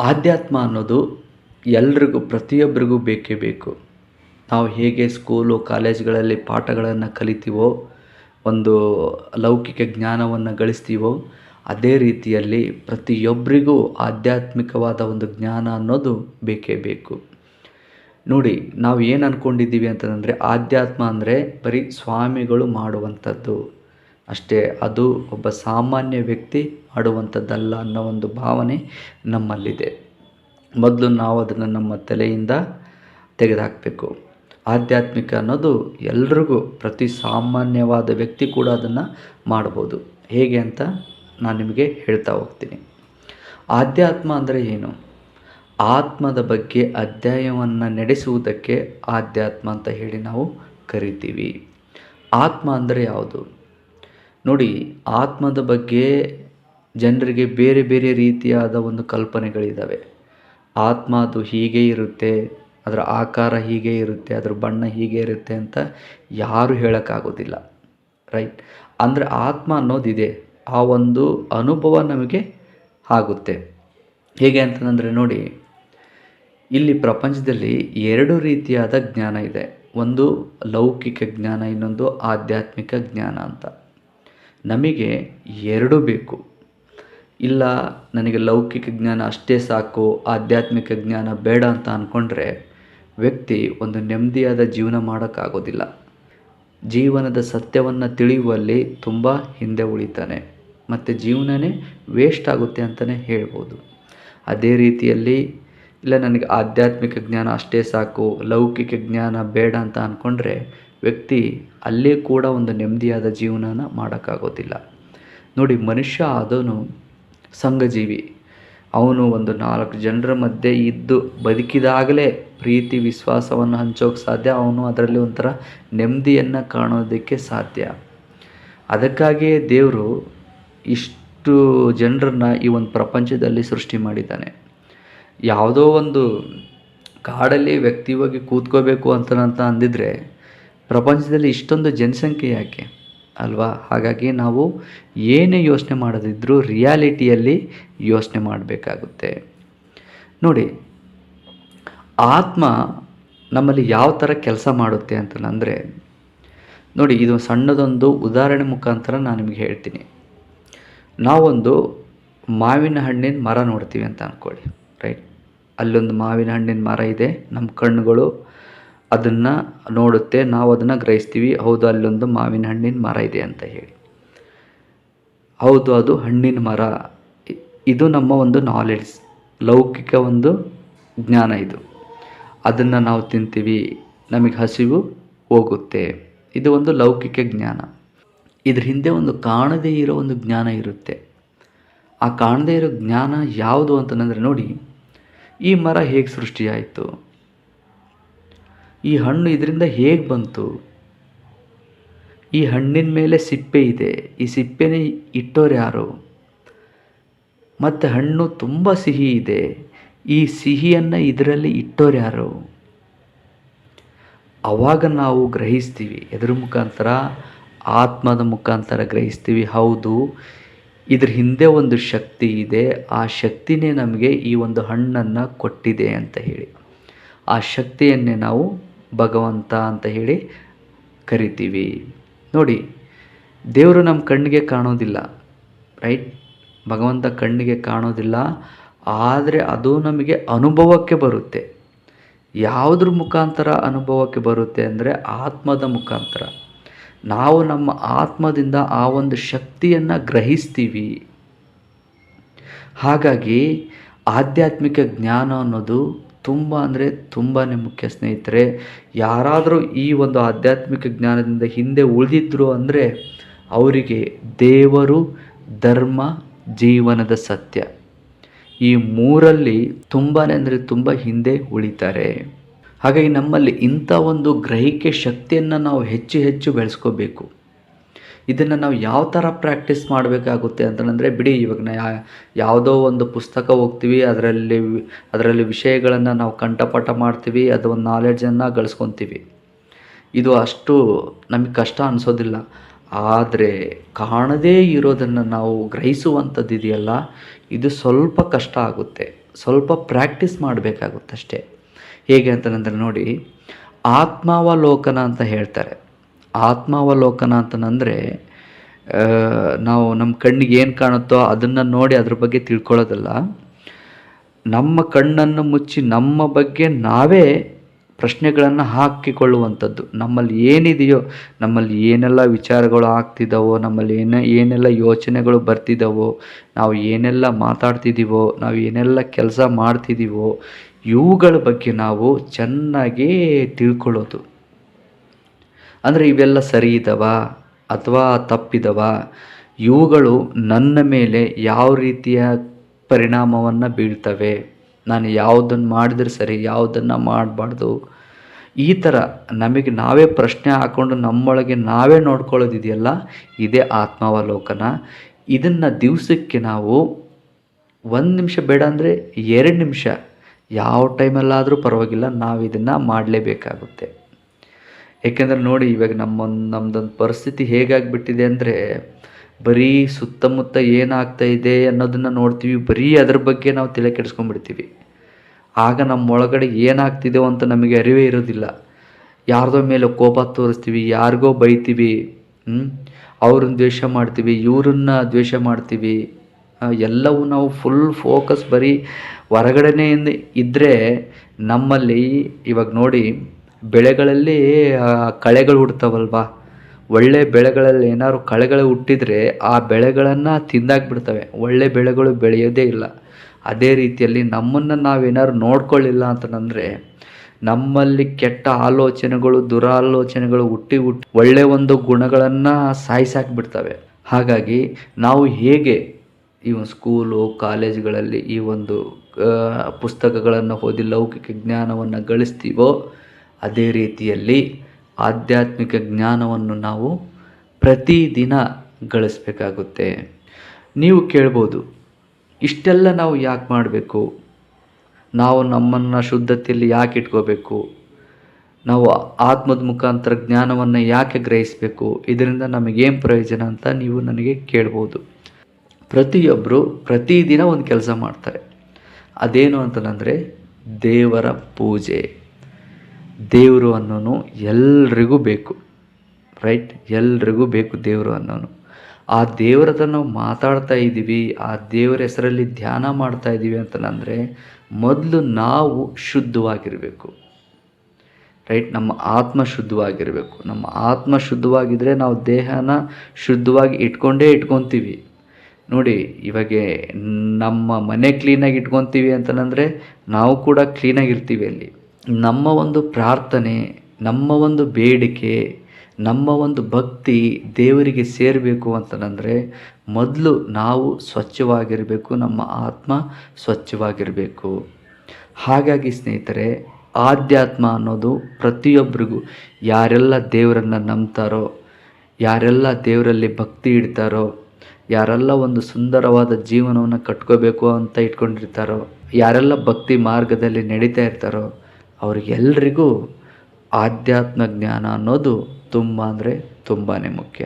ಆಧ್ಯಾತ್ಮ ಅನ್ನೋದು ಎಲ್ರಿಗೂ ಪ್ರತಿಯೊಬ್ಬರಿಗೂ ಬೇಕೇ ಬೇಕು. ನಾವು ಹೇಗೆ ಸ್ಕೂಲು, ಕಾಲೇಜ್ಗಳಲ್ಲಿ ಪಾಠಗಳನ್ನು ಕಲಿತೀವೋ, ಒಂದು ಲೌಕಿಕ ಜ್ಞಾನವನ್ನು ಗಳಿಸ್ತೀವೋ, ಅದೇ ರೀತಿಯಲ್ಲಿ ಪ್ರತಿಯೊಬ್ಬರಿಗೂ ಆಧ್ಯಾತ್ಮಿಕವಾದ ಒಂದು ಜ್ಞಾನ ಅನ್ನೋದು ಬೇಕೇ ಬೇಕು. ನೋಡಿ, ನಾವು ಏನು ಅಂದ್ಕೊಂಡಿದ್ದೀವಿ ಅಂತಂದರೆ, ಆಧ್ಯಾತ್ಮ ಅಂದರೆ ಬರೀ ಸ್ವಾಮಿಗಳು ಮಾಡುವಂಥದ್ದು. ಅಷ್ಟೇ, ಅದು ಒಬ್ಬ ಸಾಮಾನ್ಯ ವ್ಯಕ್ತಿ ಮಾಡುವಂಥದ್ದಲ್ಲ ಅನ್ನೋ ಒಂದು ಭಾವನೆ ನಮ್ಮಲ್ಲಿದೆ. ಮೊದಲು ನಾವು ಅದನ್ನು ನಮ್ಮ ತಲೆಯಿಂದ ತೆಗೆದುಹಾಕಬೇಕು. ಆಧ್ಯಾತ್ಮಿಕ ಅನ್ನೋದು ಎಲ್ರಿಗೂ, ಪ್ರತಿ ಸಾಮಾನ್ಯವಾದ ವ್ಯಕ್ತಿ ಕೂಡ ಅದನ್ನು ಮಾಡ್ಬೋದು. ಹೇಗೆ ಅಂತ ನಾನು ನಿಮಗೆ ಹೇಳ್ತಾ ಹೋಗ್ತೀನಿ. ಆಧ್ಯಾತ್ಮ ಅಂದರೆ ಏನು? ಆತ್ಮದ ಬಗ್ಗೆ ಅಧ್ಯಾಯವನ್ನು ನಡೆಸುವುದಕ್ಕೆ ಆಧ್ಯಾತ್ಮ ಅಂತ ಹೇಳಿ ನಾವು ಕರಿತೀವಿ. ಆತ್ಮ ಅಂದರೆ ಯಾವುದು? ನೋಡಿ, ಆತ್ಮದ ಬಗ್ಗೆ ಜನರಿಗೆ ಬೇರೆ ಬೇರೆ ರೀತಿಯಾದ ಒಂದು ಕಲ್ಪನೆಗಳಿದ್ದಾವೆ ಆತ್ಮ ಅದು ಹೀಗೆ ಇರುತ್ತೆ, ಅದರ ಆಕಾರ ಹೀಗೆ ಇರುತ್ತೆ, ಅದರ ಬಣ್ಣ ಹೀಗೆ ಇರುತ್ತೆ ಅಂತ ಯಾರು ಹೇಳೋಕ್ಕಾಗೋದಿಲ್ಲ ರೈಟ್ ಅಂದರೆ ಆತ್ಮ ಅನ್ನೋದಿದೆ, ಆ ಒಂದು ಅನುಭವ ನಮಗೆ ಆಗುತ್ತೆ. ಹೇಗೆ ಅಂತಂದರೆ ನೋಡಿ, ಇಲ್ಲಿ ಪ್ರಪಂಚದಲ್ಲಿ ಎರಡು ರೀತಿಯಾದ ಜ್ಞಾನ ಇದೆ. ಒಂದು ಲೌಕಿಕ ಜ್ಞಾನ, ಇನ್ನೊಂದು ಆಧ್ಯಾತ್ಮಿಕ ಜ್ಞಾನ ಅಂತ. ನಮಗೆ ಎರಡೂ ಬೇಕು. ಇಲ್ಲ ನನಗೆ ಲೌಕಿಕ ಜ್ಞಾನ ಅಷ್ಟೇ ಸಾಕು, ಆಧ್ಯಾತ್ಮಿಕ ಜ್ಞಾನ ಬೇಡ ಅಂತ ಅಂದ್ಕೊಂಡ್ರೆ ವ್ಯಕ್ತಿ ಒಂದು ನೆಮ್ಮದಿಯಾದ ಜೀವನ ಮಾಡೋಕ್ಕಾಗೋದಿಲ್ಲ. ಜೀವನದ ಸತ್ಯವನ್ನು ತಿಳಿಯುವಲ್ಲಿ ತುಂಬ ಹಿಂದೆ ಉಳಿತಾನೆ, ಮತ್ತು ಜೀವನವೇ ವೇಸ್ಟ್ ಆಗುತ್ತೆ ಅಂತಲೇ ಹೇಳ್ಬೋದು. ಅದೇ ರೀತಿಯಲ್ಲಿ, ಇಲ್ಲ ನನಗೆ ಆಧ್ಯಾತ್ಮಿಕ ಜ್ಞಾನ ಅಷ್ಟೇ ಸಾಕು, ಲೌಕಿಕ ಜ್ಞಾನ ಬೇಡ ಅಂತ ಅಂದ್ಕೊಂಡ್ರೆ ವ್ಯಕ್ತಿ ಅಲ್ಲೇ ಕೂಡ ಒಂದು ನೆಮ್ಮದಿಯಾದ ಜೀವನನ ಮಾಡೋಕ್ಕಾಗೋದಿಲ್ಲ. ನೋಡಿ ಮನುಷ್ಯ ಆದವನು ಸಂಘಜೀವಿ. ಅವನು ಒಂದು ನಾಲ್ಕು ಜನರ ಮಧ್ಯೆ ಇದ್ದು ಬದುಕಿದಾಗಲೇ ಪ್ರೀತಿ, ವಿಶ್ವಾಸವನ್ನು ಹಂಚೋಕೆ ಸಾಧ್ಯ? ಅವನು ಅದರಲ್ಲಿ ಒಂಥರ ನೆಮ್ಮದಿಯನ್ನು ಕಾಣೋದಕ್ಕೆ ಸಾಧ್ಯ. ಅದಕ್ಕಾಗಿಯೇ ದೇವರು ಇಷ್ಟು ಜನರನ್ನ ಈ ಒಂದು ಪ್ರಪಂಚದಲ್ಲಿ ಸೃಷ್ಟಿ ಮಾಡಿದ್ದಾನೆ. ಯಾವುದೋ ಒಂದು ಕಾಡಲ್ಲಿ ವ್ಯಕ್ತಿ ಹೋಗಿ ಕೂತ್ಕೋಬೇಕು ಅಂತ ಅಂದಿದ್ರೆ ಪ್ರಪಂಚದಲ್ಲಿ ಇಷ್ಟೊಂದು ಜನಸಂಖ್ಯೆ ಯಾಕೆ? ಅಲ್ವಾ? ಹಾಗಾಗಿ ನಾವು ಏನೇ ಯೋಚನೆ ಮಾಡದಿದ್ದರೂ ರಿಯಾಲಿಟಿಯಲ್ಲಿ ಯೋಚನೆ ಮಾಡಬೇಕಾಗುತ್ತೆ. ನೋಡಿ, ಆತ್ಮ ನಮ್ಮಲ್ಲಿ ಯಾವ ಥರ ಕೆಲಸ ಮಾಡುತ್ತೆ ಅಂತಂದರೆ, ನೋಡಿ, ಇದು ಸಣ್ಣದೊಂದು ಉದಾಹರಣೆ ಮುಖಾಂತರ ನಾನು ನಿಮಗೆ ಹೇಳ್ತೀನಿ. ನಾವೊಂದು ಮಾವಿನ ಹಣ್ಣಿನ ಮರ ನೋಡ್ತೀವಿ ಅಂತ ಅಂದ್ಕೊಳ್ಳಿ ರೈಟ್? ಅಲ್ಲೊಂದು ಮಾವಿನ ಹಣ್ಣಿನ ಮರ ಇದೆ, ನಮ್ಮ ಕಣ್ಣುಗಳು ಅದನ್ನು ನೋಡುತ್ತೆ, ನಾವು ಅದನ್ನು ಗ್ರಹಿಸ್ತೀವಿ, ಹೌದು ಅಲ್ಲೊಂದು ಮಾವಿನ ಹಣ್ಣಿನ ಮರ ಇದೆ ಅಂತ ಹೇಳಿ. ಹೌದು ಅದು ಹಣ್ಣಿನ ಮರ. ಇದು ನಮ್ಮ ಒಂದು ನಾಲೆಡ್ಜ್ ಲೌಕಿಕ ಒಂದು ಜ್ಞಾನ ಇದು. ಅದನ್ನು ನಾವು ತಿಂತೀವಿ, ನಮಗೆ ಹಸಿವು ಹೋಗುತ್ತೆ. ಇದು ಒಂದು ಲೌಕಿಕ ಜ್ಞಾನ. ಇದ್ರ ಹಿಂದೆ ಒಂದು ಕಾಣದೇ ಇರೋ ಒಂದು ಜ್ಞಾನ ಇರುತ್ತೆ. ಆ ಕಾಣದೇ ಇರೋ ಜ್ಞಾನ ಯಾವುದು ಅಂತಂದರೆ ನೋಡಿ, ಈ ಮರ ಹೇಗೆ ಸೃಷ್ಟಿಯಾಯಿತು? ಈ ಹಣ್ಣು ಇದರಿಂದ ಹೇಗೆ ಬಂತು? ಈ ಹಣ್ಣಿನ ಮೇಲೆ ಸಿಪ್ಪೆ ಇದೆ. ಈ ಸಿಪ್ಪೆನೇ ಇಟ್ಟೋರು ಯಾರು? ಮತ್ತು ಹಣ್ಣು ತುಂಬ ಸಿಹಿ ಇದೆ. ಈ ಸಿಹಿಯನ್ನು ಇದರಲ್ಲಿ ಇಟ್ಟೋರು ಯಾರು? ಆವಾಗ ನಾವು ಗ್ರಹಿಸ್ತೀವಿ. ಎದ್ರ ಮುಖಾಂತರ, ಆತ್ಮದ ಮುಖಾಂತರ ಗ್ರಹಿಸ್ತೀವಿ. ಹೌದು, ಇದ್ರ ಹಿಂದೆ ಒಂದು ಶಕ್ತಿ ಇದೆ. ಆ ಶಕ್ತಿನೇ ನಮಗೆ ಈ ಒಂದು ಹಣ್ಣನ್ನು ಕೊಟ್ಟಿದೆ ಅಂತ ಹೇಳಿ. ಆ ಶಕ್ತಿಯನ್ನೇ ನಾವು ಭಗವಂತ ಅಂತ ಹೇಳಿ ಕರಿತೀವಿ. ನೋಡಿ, ದೇವರು ನಮ್ಮ ಕಣ್ಣಿಗೆ ಕಾಣೋದಿಲ್ಲ ರೈಟ್ ಭಗವಂತ ಕಣ್ಣಿಗೆ ಕಾಣೋದಿಲ್ಲ, ಆದರೆ ಅದು ನಮಗೆ ಅನುಭವಕ್ಕೆ ಬರುತ್ತೆ. ಯಾವುದ್ರ ಮುಖಾಂತರ ಅನುಭವಕ್ಕೆ ಬರುತ್ತೆ ಅಂದರೆ ಆತ್ಮದ ಮುಖಾಂತರ. ನಾವು ನಮ್ಮ ಆತ್ಮದಿಂದ ಆ ಒಂದು ಶಕ್ತಿಯನ್ನು ಗ್ರಹಿಸ್ತೀವಿ. ಹಾಗಾಗಿ ಆಧ್ಯಾತ್ಮಿಕ ಜ್ಞಾನ ಅನ್ನೋದು ತುಂಬ ಅಂದರೆ ತುಂಬಾ ಮುಖ್ಯ ಸ್ನೇಹಿತರೆ, ಯಾರಾದರೂ ಈ ಒಂದು ಆಧ್ಯಾತ್ಮಿಕ ಜ್ಞಾನದಿಂದ ಹಿಂದೆ ಉಳಿದಿದ್ರು ಅಂದರೆ ಅವರಿಗೆ ದೇವರು ಧರ್ಮ ಜೀವನದ ಸತ್ಯ. ಈ ಮೂರಲ್ಲಿ ತುಂಬಾ ಅಂದರೆ ತುಂಬ ಹಿಂದೆ ಉಳಿತಾರೆ. ಹಾಗಾಗಿ ನಮ್ಮಲ್ಲಿ ಇಂಥ ಒಂದು ಗ್ರಹಿಕೆ ಶಕ್ತಿಯನ್ನು ನಾವು ಹೆಚ್ಚು ಹೆಚ್ಚು ಬೆಳೆಸ್ಕೋಬೇಕು. ಇದನ್ನು ನಾವು ಯಾವ ಥರ ಪ್ರಾಕ್ಟೀಸ್ ಮಾಡಬೇಕಾಗುತ್ತೆ ಅಂತಂದರೆ ಬಿಡಿ ಇವಾಗ ಯಾವುದೋ ಒಂದು ಪುಸ್ತಕ ಹೋಗ್ತೀವಿ ಅದರಲ್ಲಿ ಅದರಲ್ಲಿ ವಿಷಯಗಳನ್ನು ನಾವು ಕಂಠಪಾಠ ಮಾಡ್ತೀವಿ, ಅದು ಒಂದು ನಾಲೆಡ್ಜನ್ನು ಗಳಿಸ್ಕೊತೀವಿ. ಇದು ಅಷ್ಟು ನಮಗೆ ಕಷ್ಟ ಅನಿಸೋದಿಲ್ಲ. ಆದರೆ ಕಾಣದೇ ಇರೋದನ್ನು ನಾವು ಗ್ರಹಿಸುವಂಥದ್ದು ಇದೆಯಲ್ಲ, ಇದು ಸ್ವಲ್ಪ ಕಷ್ಟ ಆಗುತ್ತೆ. ಸ್ವಲ್ಪ ಪ್ರಾಕ್ಟೀಸ್ ಮಾಡಬೇಕಾಗುತ್ತಷ್ಟೇ ಹೇಗೆ ಅಂತಂದರೆ ನೋಡಿ, ಆತ್ಮಾವಲೋಕನ ಅಂತ ಹೇಳ್ತಾರೆ. ಆತ್ಮಾವಲೋಕನ ಅಂತಂದರೆ ನಾವು ನಮ್ಮ ಕಣ್ಣಿಗೆ ಏನು ಕಾಣುತ್ತೋ ಅದನ್ನು ನೋಡಿ ಅದ್ರ ಬಗ್ಗೆ ತಿಳ್ಕೊಳ್ಳೋದಲ್ಲ. ನಮ್ಮ ಕಣ್ಣನ್ನು ಮುಚ್ಚಿ ನಮ್ಮ ಬಗ್ಗೆ ನಾವೇ ಪ್ರಶ್ನೆಗಳನ್ನು ಹಾಕಿಕೊಳ್ಳುವಂಥದ್ದು. ನಮ್ಮಲ್ಲಿ ಏನಿದೆಯೋ, ನಮ್ಮಲ್ಲಿ ಏನೆಲ್ಲ ವಿಚಾರಗಳು ಆಗ್ತಿದ್ದಾವೋ ನಮ್ಮಲ್ಲಿ ಏನ, ಏನೆಲ್ಲ ಯೋಚನೆಗಳು ಬರ್ತಿದ್ದಾವೋ ನಾವು ಏನೆಲ್ಲ ಮಾತಾಡ್ತಿದ್ದೀವೋ ನಾವು ಏನೆಲ್ಲ ಕೆಲಸ ಮಾಡ್ತಿದ್ದೀವೋ ಇವುಗಳ ಬಗ್ಗೆ ನಾವು ಚೆನ್ನಾಗಿ ತಿಳ್ಕೊಳ್ಳೋದು. ಅಂದರೆ ಇವೆಲ್ಲ ಸರಿ ಇದ್ದವ ಅಥವಾ ತಪ್ಪಿದವ? ಇವುಗಳು ನನ್ನ ಮೇಲೆ ಯಾವ ರೀತಿಯ ಪರಿಣಾಮವನ್ನು ಬೀಳ್ತವೆ? ನಾನು ಯಾವುದನ್ನು ಮಾಡಿದ್ರೆ ಸರಿ, ಯಾವುದನ್ನು ಮಾಡಬಾರ್ದು? ಈ ಥರ ನಮಗೆ ನಾವೇ ಪ್ರಶ್ನೆ ಹಾಕ್ಕೊಂಡು ನಮ್ಮೊಳಗೆ ನಾವೇ ನೋಡ್ಕೊಳ್ಳೋದಿದೆಯಲ್ಲ? ಇದೇ ಆತ್ಮಾವಲೋಕನ. ಇದನ್ನು ದಿವಸಕ್ಕೆ ನಾವು ಒಂದು ನಿಮಿಷ ಬೇಡ ಅಂದರೆ ಎರಡು ನಿಮಿಷ. ಯಾವ ಟೈಮಲ್ಲಾದರೂ ಪರವಾಗಿಲ್ಲ ನಾವು ಇದನ್ನು ಮಾಡಲೇಬೇಕಾಗುತ್ತೆ. ಏಕೆಂದರೆ ನೋಡಿ, ಇವಾಗ ನಮ್ಮ ನಮ್ಮದೊಂದು ಪರಿಸ್ಥಿತಿ ಹೇಗಾಗಿಬಿಟ್ಟಿದೆ ಅಂದರೆ, ಬರೀ ಸುತ್ತಮುತ್ತ ಏನಾಗ್ತಾ ಇದೆ ಅನ್ನೋದನ್ನು ನೋಡ್ತೀವಿ, ಬರೀ ಅದ್ರ ಬಗ್ಗೆ ನಾವು ತಲೆ ಕೆಡಿಸ್ಕೊಂಡ್ಬಿಡ್ತೀವಿ. ಆಗ ನಮ್ಮೊಳಗಡೆ ಏನಾಗ್ತಿದೆಯೋ ಅಂತ ನಮಗೆ ಅರಿವೇ ಇರೋದಿಲ್ಲ. ಯಾರದೋ ಮೇಲೆ ಕೋಪ ತೋರಿಸ್ತೀವಿ, ಯಾರಿಗೋ ಬೈತೀವಿ ಅವ್ರನ್ನ ದ್ವೇಷ ಮಾಡ್ತೀವಿ, ಇವ್ರನ್ನ ದ್ವೇಷ ಮಾಡ್ತೀವಿ. ಎಲ್ಲವೂ ನಾವು ಫುಲ್ ಫೋಕಸ್ ಬರೀ ಹೊರಗಡೆನೇ ಇದ್ದರೆ ನಮ್ಮಲ್ಲಿ, ಇವಾಗ ನೋಡಿ ಬೆಳೆಗಳಲ್ಲಿ ಕಳೆಗಳು ಹುಡ್ತಾವಲ್ವ ಒಳ್ಳೆ ಬೆಳೆಗಳಲ್ಲಿ ಏನಾದ್ರು ಕಳೆಗಳು ಹುಟ್ಟಿದರೆ ಆ ಬೆಳೆಗಳನ್ನು ತಿಂದಾಕ್ಬಿಡ್ತವೆ ಒಳ್ಳೆ ಬೆಳೆಗಳು ಬೆಳೆಯೋದೇ ಇಲ್ಲ. ಅದೇ ರೀತಿಯಲ್ಲಿ ನಮ್ಮನ್ನು ನಾವೇನಾದ್ರು ನೋಡ್ಕೊಳ್ಳಿಲ್ಲ ಅಂತಂದರೆ ನಮ್ಮಲ್ಲಿ ಕೆಟ್ಟ ಆಲೋಚನೆಗಳು, ದುರಾಲೋಚನೆಗಳು ಹುಟ್ಟಿ ಹುಟ್ಟಿ ಒಳ್ಳೆ ಒಂದು ಗುಣಗಳನ್ನು ಸಾಯಿಸಾಕ್ಬಿಡ್ತವೆ. ಹಾಗಾಗಿ ನಾವು ಹೇಗೆ ಈ ಒಂದು ಸ್ಕೂಲು, ಕಾಲೇಜುಗಳಲ್ಲಿ ಈ ಒಂದು ಪುಸ್ತಕಗಳನ್ನು ಓದಿ ಲೌಕಿಕ ಜ್ಞಾನವನ್ನು ಗಳಿಸ್ತೀವೋ ಅದೇ ರೀತಿಯಲ್ಲಿ ಆಧ್ಯಾತ್ಮಿಕ ಜ್ಞಾನವನ್ನು ನಾವು ಪ್ರತಿದಿನ ಗಳಿಸ್ಬೇಕಾಗುತ್ತೆ. ನೀವು ಕೇಳ್ಬೋದು, ಇಷ್ಟೆಲ್ಲ ನಾವು ಯಾಕೆ ಮಾಡಬೇಕು? ನಾವು ನಮ್ಮನ್ನು ಶುದ್ಧತೆಯಲ್ಲಿ ಯಾಕೆ ಇಟ್ಕೋಬೇಕು? ನಾವು ಆತ್ಮದ ಮುಖಾಂತರ ಜ್ಞಾನವನ್ನು ಯಾಕೆ ಗ್ರಹಿಸಬೇಕು? ಇದರಿಂದ ನಮಗೇನು ಪ್ರಯೋಜನ ಅಂತ ನೀವು ನನಗೆ ಕೇಳ್ಬೋದು. ಪ್ರತಿಯೊಬ್ಬರು ಪ್ರತಿದಿನ ಒಂದು ಕೆಲಸ ಮಾಡ್ತಾರೆ. ಅದೇನು ಅಂತಂದರೆ ದೇವರ ಪೂಜೆ. ದೇವರು ಅನ್ನೋನು ಎಲ್ರಿಗೂ ಬೇಕು ರೈಟ್ ಎಲ್ರಿಗೂ ಬೇಕು ದೇವರು ಅನ್ನೋನು. ಆ ದೇವರ ಹತ್ರ ನಾವು ಮಾತಾಡ್ತಾ ಇದ್ದೀವಿ, ಆ ದೇವರ ಹೆಸರಲ್ಲಿ ಧ್ಯಾನ ಮಾಡ್ತಾ ಇದ್ದೀವಿ ಅಂತಂದರೆ ಮೊದಲು ನಾವು ಶುದ್ಧವಾಗಿರಬೇಕು ರೈಟ್ ನಮ್ಮ ಆತ್ಮ ಶುದ್ಧವಾಗಿರಬೇಕು. ನಮ್ಮ ಆತ್ಮ ಶುದ್ಧವಾಗಿದ್ದರೆ ನಾವು ದೇಹನ ಶುದ್ಧವಾಗಿ ಇಟ್ಕೊಂಡೇ ಇಟ್ಕೊತೀವಿ. ನೋಡಿ, ಇವಾಗ ನಮ್ಮ ಮನೆ ಕ್ಲೀನಾಗಿ ಇಟ್ಕೊತೀವಿ ಅಂತಂದರೆ ನಾವು ಕೂಡ ಕ್ಲೀನಾಗಿರ್ತೀವಿ ಅಲ್ಲಿ. ನಮ್ಮ ಒಂದು ಪ್ರಾರ್ಥನೆ, ನಮ್ಮ ಒಂದು ಬೇಡಿಕೆ, ನಮ್ಮ ಒಂದು ಭಕ್ತಿ ದೇವರಿಗೆ ಸೇರಬೇಕು ಅಂತಂದರೆ ಮೊದಲು ನಾವು ಸ್ವಚ್ಛವಾಗಿರಬೇಕು, ನಮ್ಮ ಆತ್ಮ ಸ್ವಚ್ಛವಾಗಿರಬೇಕು. ಹಾಗಾಗಿ ಸ್ನೇಹಿತರೆ, ಆಧ್ಯಾತ್ಮ ಅನ್ನೋದು ಪ್ರತಿಯೊಬ್ಬರಿಗೂ ಯಾರೆಲ್ಲ ದೇವರನ್ನು ನಂಬ್ತಾರೋ, ಯಾರೆಲ್ಲ ದೇವರಲ್ಲಿ ಭಕ್ತಿ ಇಡ್ತಾರೋ, ಯಾರೆಲ್ಲ ಒಂದು ಸುಂದರವಾದ ಜೀವನವನ್ನು ಕಟ್ಕೋಬೇಕು ಅಂತ ಇಟ್ಕೊಂಡಿರ್ತಾರೋ, ಯಾರೆಲ್ಲ ಭಕ್ತಿ ಮಾರ್ಗದಲ್ಲಿ ನಡೀತಾ ಇರ್ತಾರೋ ಅವ್ರಿಗೆಲ್ರಿಗೂ ಆಧ್ಯಾತ್ಮ ಜ್ಞಾನ ಅನ್ನೋದು ತುಂಬ ಅಂದರೆ ತುಂಬಾ ಮುಖ್ಯ.